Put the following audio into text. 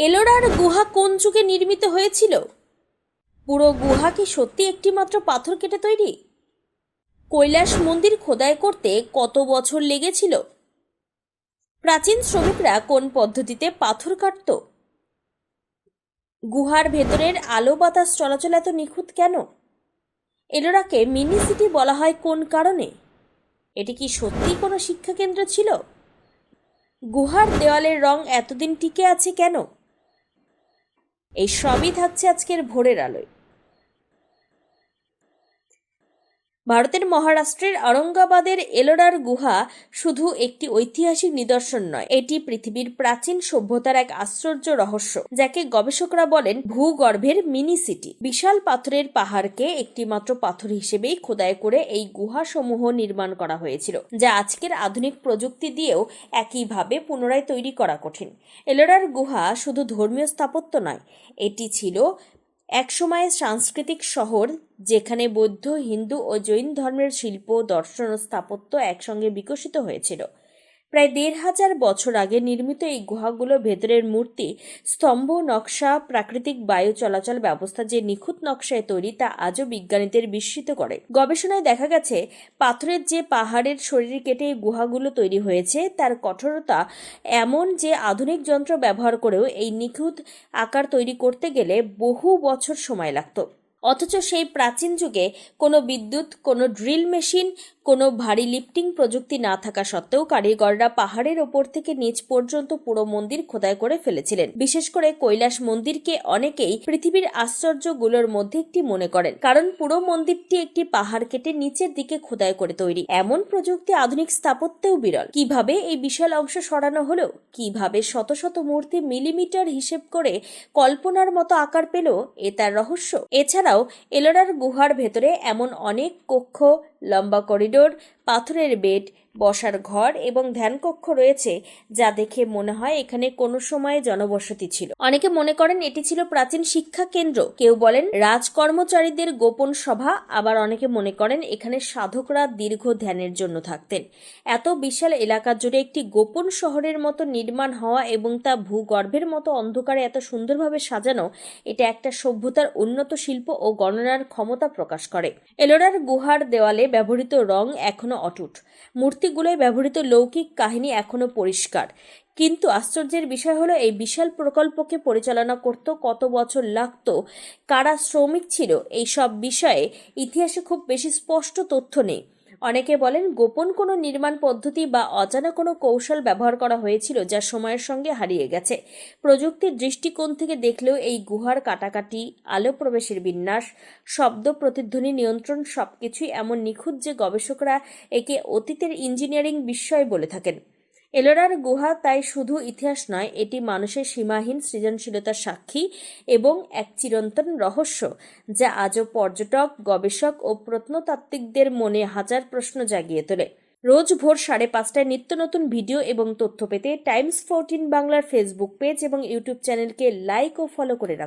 এলোরার গুহা কোন যুগে নির্মিত হয়েছিল? পুরো গুহা কি সত্যি একটিমাত্র পাথর কেটে তৈরি? কৈলাস মন্দির খোদাই করতে কত বছর লেগেছিল? প্রাচীন শ্রমিকরা কোন পদ্ধতিতে পাথর কাটত? গুহার ভেতরের আলো বাতাস চলাচল এত নিখুঁত কেন? এলোরাকে মিনি সিটি বলা হয় কোন কারণে? এটি কি সত্যি কোনো শিক্ষাকেন্দ্র ছিল? গুহার দেওয়ালের রং এতদিন টিকে আছে কেন? এই সবই থাকছে আজকের ভোরের আলোয়। ভারতের মহারাষ্ট্রের আরঙ্গাবাদের এলোরার গুহা শুধু একটি ঐতিহাসিক নিদর্শন নয়, এটি পৃথিবীর প্রাচীন সভ্যতার এক আশ্চর্য রহস্য, যাকে গবেষকরা বলেন ভূগর্ভের মিনি সিটি। বিশাল পাথরের পাহাড়কে একটি মাত্র পাথর হিসেবেই খোদাই করে এই গুহা সমূহ নির্মাণ করা হয়েছিল, যা আজকের আধুনিক প্রযুক্তি দিয়েও একইভাবে পুনরায় তৈরি করা কঠিন। এলোরার গুহা শুধু ধর্মীয় স্থাপত্য নয়, এটি ছিল একসময় সাংস্কৃতিক শহর, যেখানে বৌদ্ধ, হিন্দু ও জৈন ধর্মের শিল্প দর্শন ও স্থাপত্য একসঙ্গে বিকশিত হয়েছিল। প্রায় দেড় হাজার বছর আগে নির্মিত এই গুহাগুলো ভেতরের মূর্তি, স্তম্ভ, নকশা, প্রাকৃতিক বায়ু চলাচল ব্যবস্থা যে নিখুঁত নকশায় তৈরি তা আজও বিজ্ঞানীদের বিস্মিত করে। গবেষণায় দেখা গেছে, পাথরের যে পাহাড়ের শরীর কেটে এই গুহাগুলো তৈরি হয়েছে, তার কঠোরতা এমন যে আধুনিক যন্ত্র ব্যবহার করেও এই নিখুঁত আকার তৈরি করতে গেলে বহু বছর সময় লাগত। অথচ সেই প্রাচীন যুগে কোনো বিদ্যুৎ, কোনো ড্রিল মেশিন কোনো ভারী লিফটিং প্রযুক্তি না থাকা সত্ত্বেও কারিগররা পাহাড়ের ওপর থেকে নিচ পর্যন্ত পুরো মন্দির খোদাই করে ফেলেছিলেন। বিশেষ করে কৈলাস মন্দিরকে অনেকেই পৃথিবীর আশ্চর্যগুলোর মধ্যে একটি মনে করেন। কারণ পুরো মন্দিরটি একটি পাহাড় কেটে নিচের দিকে খোদাই করে তৈরি। এমন প্রযুক্তি আধুনিক স্থাপত্যেও বিরল। কীভাবে এই বিশাল অংশ সরানো হলো? কীভাবে শত শত মূর্তি মিলিমিটার হিসেব করে কল্পনার মতো আকার পেল? এ তার রহস্য। এছাড়াও এলোরার গুহার ভেতরে এমন অনেক কক্ষ লম্বা করিডোর পাথরের বেড বসার ঘর এবং ধ্যানকক্ষ রয়েছে যা দেখে মনে হয় এখানে কোনো সময়ে জনবসতি ছিল। অনেকে মনে করেন এটি ছিল প্রাচীন শিক্ষা কেন্দ্র। কেউ বলেন রাজকর্মচারীদের গোপন সভা, আবার অনেকে মনে করেন এখানে সাধকরা দীর্ঘ ধ্যানের জন্য থাকতেন। এত বিশাল এলাকা জুড়ে একটি গোপন শহরের মতো নির্মাণ হওয়া এবং তা ভূগর্ভের মতো অন্ধকারে এত সুন্দরভাবে সাজানো, এটা একটা সভ্যতার উন্নত শিল্প ও গণনার ক্ষমতা প্রকাশ করে। এলোরার গুহার দেওয়ালে ব্যবহৃত রং এখনও অটুট। মূর্তিগুলোয় ব্যবহৃত লৌকিক কাহিনী এখনও পরিষ্কার। কিন্তু আশ্চর্যের বিষয় হলো, এই বিশাল প্রকল্পকে পরিচালনা করত কত বছর লাগত, কারা শ্রমিক ছিল এই সব বিষয়ে ইতিহাসে খুব বেশি স্পষ্ট তথ্য নেই। অনেকে বলেন গোপন কোনো নির্মাণ পদ্ধতি বা অজানা কোনো কৌশল ব্যবহার করা হয়েছিল যা সময়ের সঙ্গে হারিয়ে গেছে। প্রযুক্তির দৃষ্টিকোণ থেকে দেখলেও এই গুহার কাটাকাটি, আলো প্রবেশের বিন্যাস, শব্দ প্রতিধ্বনি নিয়ন্ত্রণ সবকিছুই এমন নিখুঁত যে গবেষকরা একে অতীতের ইঞ্জিনিয়ারিং বিস্ময় বলে থাকেন। এলোরার গুহা তাই শুধু ইতিহাস নয়, এটি মানুষের সীমাহীন সৃজনশীলতার সাক্ষী এবং এক চিরন্তন রহস্য, যা আজও পর্যটক, গবেষক ও প্রত্নতাত্ত্বিকদের মনে হাজার প্রশ্ন জাগিয়ে তোলে। রোজ ভোর সাড়ে পাঁচটায় নিত্য নতুন ভিডিও এবং তথ্য পেতে টাইমস ফোরটিন বাংলার ফেসবুক পেজ এবং ইউটিউব চ্যানেলকে লাইক ও ফলো করে রাখুন।